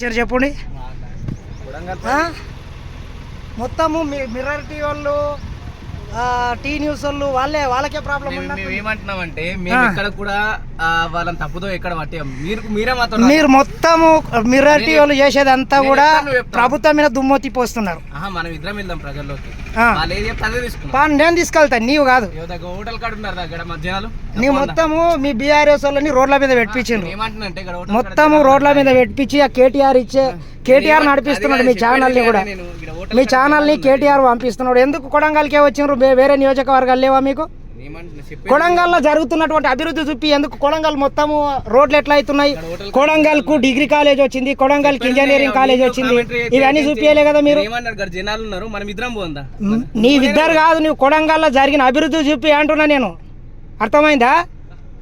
ఇచ్చారు చెప్పండి? మొత్తము మిర్రర్ టీ వాళ్ళు టీ న్యూస్ వాళ్ళు వాళ్ళే వాళ్ళకే ప్రాబ్లం ఏమంటున్నామంటే మేము ఇక్కడ కూడా వాళ్ళని తప్పుదో ఎక్కడ పట్టాం? మీరు మీరే మాతో మీరు మొత్తము మిర్రర్ టీ వాళ్ళు చేసేది అంతా కూడా. ప్రభుత్వం మీద దుమ్మొత్తి పోస్తున్నారు. మనం ఇద్దరం వెళ్దాం ప్రజల్లోకి. నేను తీసుకెళ్తాను నీవు కాదు. హోటల్ నీ మొత్తము మీ బీఆర్ఎస్ వాళ్ళని రోడ్ల మీద పెట్టించిండ్రు. మొత్తము రోడ్ల మీద పెట్టించి ఆ కేటీఆర్ ఇచ్చే కేటీఆర్ నడిపిస్తున్నాడు మీ ఛానల్ని కూడా. ఇక్కడ మీ ఛానల్ని కేటీఆర్ పంపిస్తున్నాడు. ఎందుకు కొడంగల్కే వచ్చిండ్రు? వే- వేరే నియోజకవర్గాలు లేవా మీకు? కొడంగల్లో జరుగుతున్నటువంటి అభివృద్ధి చూపి ఎందుకు కొడంగల్ మొత్తము రోడ్లు ఎట్లా అవుతున్నాయి కొడంగల్కు డిగ్రీ కాలేజ్ వచ్చింది కొడంగల్కి ఇంజనీరింగ్ కాలేజ్ వచ్చింది. ఇవన్నీ చూపించలే కదా మీరు? ఇక్కడ నీ ఇద్దరు కాదు నువ్వు కొడంగల్లో జరిగిన అభివృద్ధి చూపి అంటున్నా నేను. అర్థమైందా?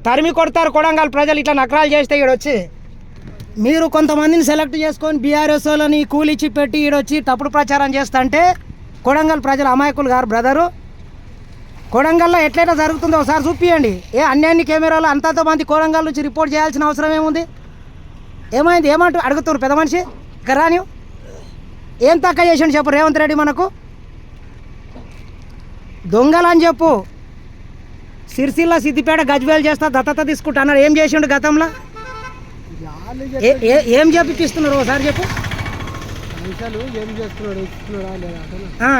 తరిమి కొడతారు కొడంగల్ ప్రజలు ఇట్లా నకరాలు చేస్తే ఈడ వచ్చి మీరు కొంతమందిని సెలెక్ట్ చేసుకొని బీఆర్ఎస్ వాళ్ళని కూలిచ్చి పెట్టి ఈడొచ్చి తప్పుడు ప్రచారం చేస్తుంటే కొడంగల్ ప్రజలు అమాయకులు గారు బ్రదరు. కొడంగల్లో ఎట్లయినా జరుగుతుందో ఒకసారి చూపియండి. ఏ అన్ని కెమెరాలు అంతంత మంది కొడంగల్ నుంచి రిపోర్ట్ చేయాల్సిన అవసరం ఏముంది? ఏమైంది? ఏమంటూ అడుగుతారు పెద్ద మనిషి? ఇక్కడ రాని ఏం తక్కువ చేసిండు చెప్పు రేవంత్ రెడ్డి మనకు? దొంగలని చెప్పు. సిరిసిల్ల సిద్దిపేట గజ్వేల్ చేస్తా దత్తత తీసుకుంటా అన్నాడు. ఏం చేసిండు గతంలో? ఏ- ఏ- ఏం చెప్పిస్తున్నారు ఒకసారి చెప్పు.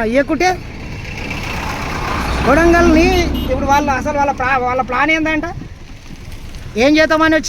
ఇయ్యకుంటే కొడంగల్ని ఇప్పుడు వాళ్ళ అసలు వాళ్ళ ప్లా వాళ్ళ ప్లాన్ ఏంటంట ఏం చేద్దామని వచ్చి